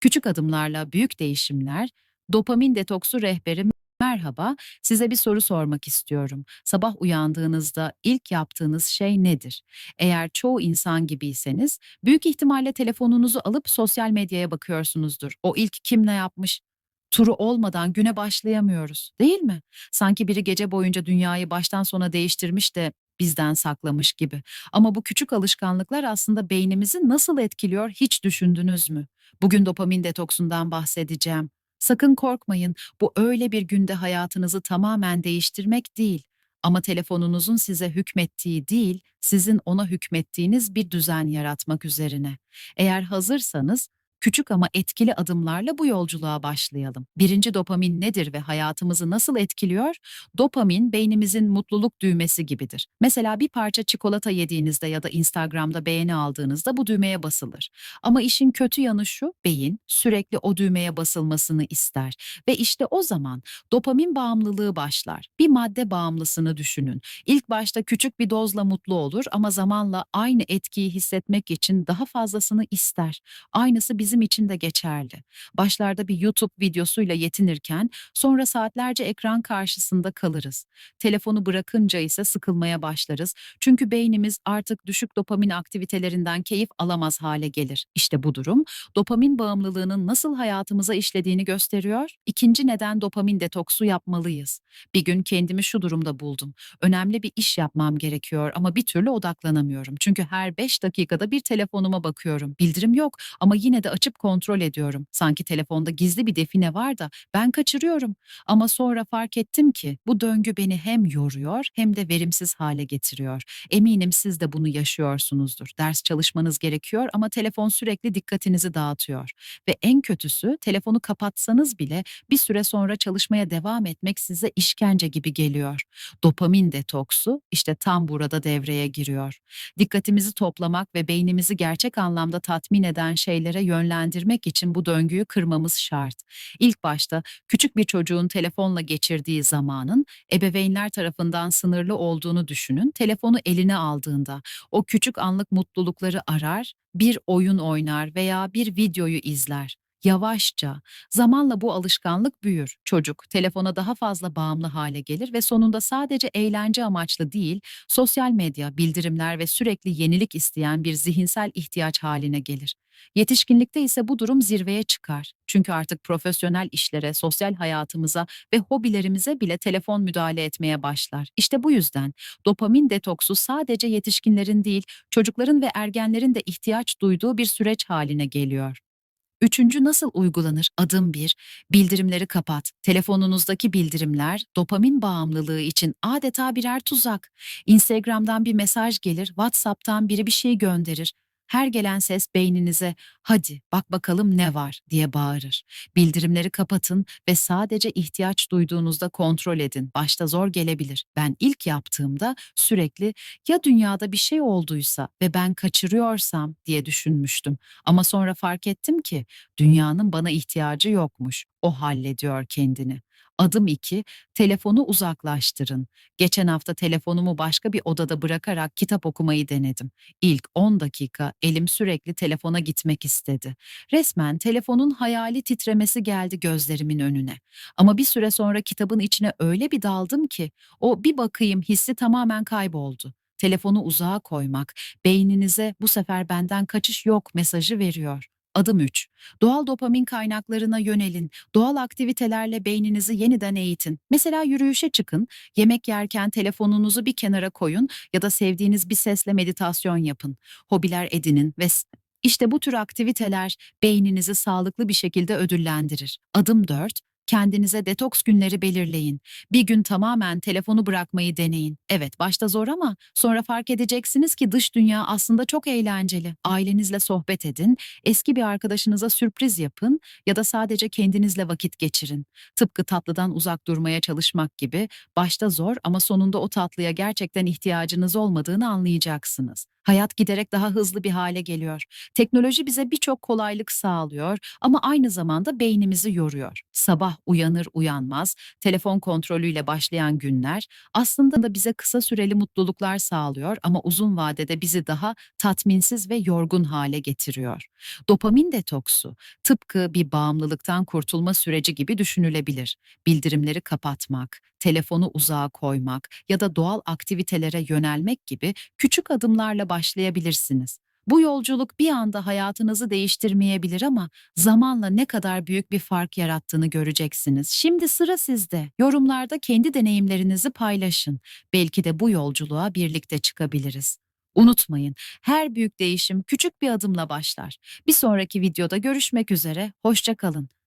Küçük adımlarla büyük değişimler, dopamin detoksu rehberi merhaba, size bir soru sormak istiyorum. Sabah uyandığınızda ilk yaptığınız şey nedir? Eğer çoğu insan gibiyseniz, büyük ihtimalle telefonunuzu alıp sosyal medyaya bakıyorsunuzdur. O ilk kim ne yapmış? Turu olmadan güne başlayamıyoruz, değil mi? Sanki biri gece boyunca dünyayı baştan sona değiştirmiş de bizden saklamış gibi. Ama bu küçük alışkanlıklar aslında beynimizi nasıl etkiliyor hiç düşündünüz mü? Bugün dopamin detoksundan bahsedeceğim. Sakın korkmayın, bu öyle bir günde hayatınızı tamamen değiştirmek değil. Ama telefonunuzun size hükmettiği değil, sizin ona hükmettiğiniz bir düzen yaratmak üzerine. Eğer hazırsanız, küçük ama etkili adımlarla bu yolculuğa başlayalım. Birinci dopamin nedir ve hayatımızı nasıl etkiliyor? Dopamin beynimizin mutluluk düğmesi gibidir. Mesela bir parça çikolata yediğinizde ya da Instagram'da beğeni aldığınızda bu düğmeye basılır. Ama işin kötü yanı şu, beyin sürekli o düğmeye basılmasını ister ve işte o zaman dopamin bağımlılığı başlar. Bir madde bağımlısını düşünün. İlk başta küçük bir dozla mutlu olur ama zamanla aynı etkiyi hissetmek için daha fazlasını ister. Aynısı bizim için de geçerli. Başlarda bir YouTube videosuyla yetinirken sonra saatlerce ekran karşısında kalırız. Telefonu bırakınca ise sıkılmaya başlarız. Çünkü beynimiz artık düşük dopamin aktivitelerinden keyif alamaz hale gelir. İşte bu durum dopamin bağımlılığının nasıl hayatımıza işlediğini gösteriyor. İkinci neden dopamin detoksu yapmalıyız. Bir gün kendimi şu durumda buldum. Önemli bir iş yapmam gerekiyor ama bir türlü odaklanamıyorum. Çünkü her 5 dakikada bir telefonuma bakıyorum. Bildirim yok ama yine de açıp kontrol ediyorum. Sanki telefonda gizli bir define var da ben kaçırıyorum. Ama sonra fark ettim ki bu döngü beni hem yoruyor hem de verimsiz hale getiriyor. Eminim siz de bunu yaşıyorsunuzdur. Ders çalışmanız gerekiyor ama telefon sürekli dikkatinizi dağıtıyor. Ve en kötüsü telefonu kapatsanız bile bir süre sonra çalışmaya devam etmek size işkence gibi geliyor. Dopamin detoksu işte tam burada devreye giriyor. Dikkatimizi toplamak ve beynimizi gerçek anlamda tatmin eden şeylere yönlendirmek için bu döngüyü kırmamız şart. İlk başta küçük bir çocuğun telefonla geçirdiği zamanın ebeveynler tarafından sınırlı olduğunu düşünün. Telefonu eline aldığında o küçük anlık mutlulukları arar, bir oyun oynar veya bir videoyu izler. Yavaşça, zamanla bu alışkanlık büyür. Çocuk telefona daha fazla bağımlı hale gelir ve sonunda sadece eğlence amaçlı değil, sosyal medya, bildirimler ve sürekli yenilik isteyen bir zihinsel ihtiyaç haline gelir. Yetişkinlikte ise bu durum zirveye çıkar. Çünkü artık profesyonel işlere, sosyal hayatımıza ve hobilerimize bile telefon müdahale etmeye başlar. İşte bu yüzden dopamin detoksu sadece yetişkinlerin değil, çocukların ve ergenlerin de ihtiyaç duyduğu bir süreç haline geliyor. Üçüncü nasıl uygulanır? Adım 1. Bildirimleri kapat. Telefonunuzdaki bildirimler dopamin bağımlılığı için adeta birer tuzak. Instagram'dan bir mesaj gelir, WhatsApp'tan biri bir şey gönderir. Her gelen ses beyninize hadi bak bakalım ne var diye bağırır. Bildirimleri kapatın ve sadece ihtiyaç duyduğunuzda kontrol edin. Başta zor gelebilir. Ben ilk yaptığımda sürekli ya dünyada bir şey olduysa ve ben kaçırıyorsam diye düşünmüştüm. Ama sonra fark ettim ki dünyanın bana ihtiyacı yokmuş. O hallediyor kendini. Adım 2, telefonu uzaklaştırın. Geçen hafta telefonumu başka bir odada bırakarak kitap okumayı denedim. İlk 10 dakika elim sürekli telefona gitmek istedi. Resmen telefonun hayali titremesi geldi gözlerimin önüne. Ama bir süre sonra kitabın içine öyle bir daldım ki o bir bakayım hissi tamamen kayboldu. Telefonu uzağa koymak beyninize bu sefer benden kaçış yok mesajı veriyor. Adım 3. Doğal dopamin kaynaklarına yönelin. Doğal aktivitelerle beyninizi yeniden eğitin. Mesela yürüyüşe çıkın, yemek yerken telefonunuzu bir kenara koyun ya da sevdiğiniz bir sesle meditasyon yapın. Hobiler edinin ve işte bu tür aktiviteler beyninizi sağlıklı bir şekilde ödüllendirir. Adım 4. Kendinize detoks günleri belirleyin. Bir gün tamamen telefonu bırakmayı deneyin. Evet, başta zor ama sonra fark edeceksiniz ki dış dünya aslında çok eğlenceli. Ailenizle sohbet edin, eski bir arkadaşınıza sürpriz yapın ya da sadece kendinizle vakit geçirin. Tıpkı tatlıdan uzak durmaya çalışmak gibi başta zor ama sonunda o tatlıya gerçekten ihtiyacınız olmadığını anlayacaksınız. Hayat giderek daha hızlı bir hale geliyor. Teknoloji bize birçok kolaylık sağlıyor ama aynı zamanda beynimizi yoruyor. Sabah uyanır uyanmaz telefon kontrolüyle başlayan günler aslında da bize kısa süreli mutluluklar sağlıyor ama uzun vadede bizi daha tatminsiz ve yorgun hale getiriyor. Dopamin detoksu tıpkı bir bağımlılıktan kurtulma süreci gibi düşünülebilir. Bildirimleri kapatmak, telefonu uzağa koymak ya da doğal aktivitelere yönelmek gibi küçük adımlarla başlayabilirsiniz. Bu yolculuk bir anda hayatınızı değiştirmeyebilir ama zamanla ne kadar büyük bir fark yarattığını göreceksiniz. Şimdi sıra sizde. Yorumlarda kendi deneyimlerinizi paylaşın. Belki de bu yolculuğa birlikte çıkabiliriz. Unutmayın, her büyük değişim küçük bir adımla başlar. Bir sonraki videoda görüşmek üzere, hoşça kalın.